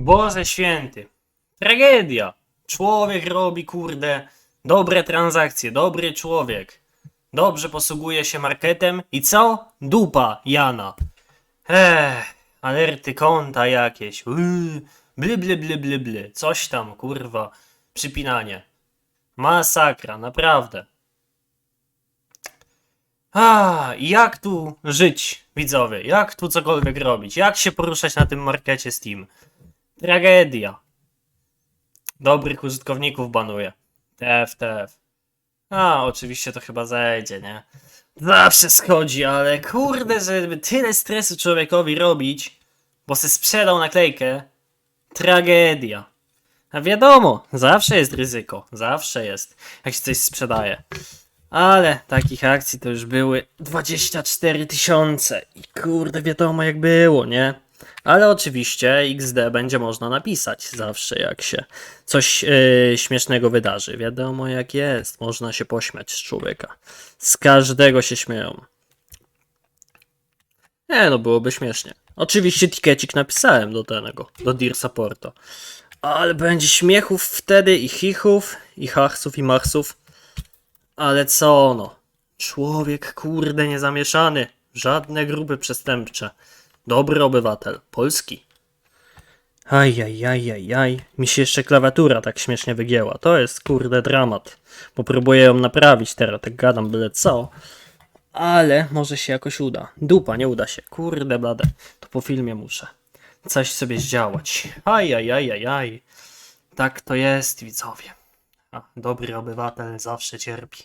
Boże święty. Tragedia. Człowiek robi, kurde, dobre transakcje, dobry człowiek. Dobrze posługuje się marketem i co? Dupa Jana. Ech, alerty konta jakieś. Yy, bly, bly, bly, bly, bly. Coś tam, kurwa. Przypinanie. Masakra, naprawdę. A, jak tu żyć, widzowie? Jak tu cokolwiek robić? Jak się poruszać na tym markecie Steam? Tragedia. Dobrych użytkowników banuje. TF, TF. A, oczywiście to chyba zejdzie, nie? Zawsze schodzi, ale kurde, żeby tyle stresu człowiekowi robić, bo se sprzedał naklejkę. Tragedia. A wiadomo, zawsze jest ryzyko. Zawsze jest, jak się coś sprzedaje. Ale takich akcji to już były 24 tysiące. I kurde, wiadomo jak było, nie? Ale oczywiście XD będzie można napisać zawsze, jak się coś yy, śmiesznego wydarzy. Wiadomo jak jest, można się pośmiać z człowieka. Z każdego się śmieją. Nie, no byłoby śmiesznie. Oczywiście tikecik napisałem do tego, do Dear Supporto. Ale będzie śmiechów wtedy i chichów, i hachsów, i machsów. Ale co no? Człowiek kurde niezamieszany. Żadne grupy przestępcze. Dobry obywatel. Polski. Ajajajajaj. Mi się jeszcze klawiatura tak śmiesznie wygięła. To jest kurde dramat. Bo próbuję ją naprawić teraz, tak gadam byle co. Ale może się jakoś uda. Dupa, nie uda się. Kurde blade. To po filmie muszę. Coś sobie zdziałać. Ajajajajaj. Tak to jest, widzowie. A, dobry obywatel zawsze cierpi.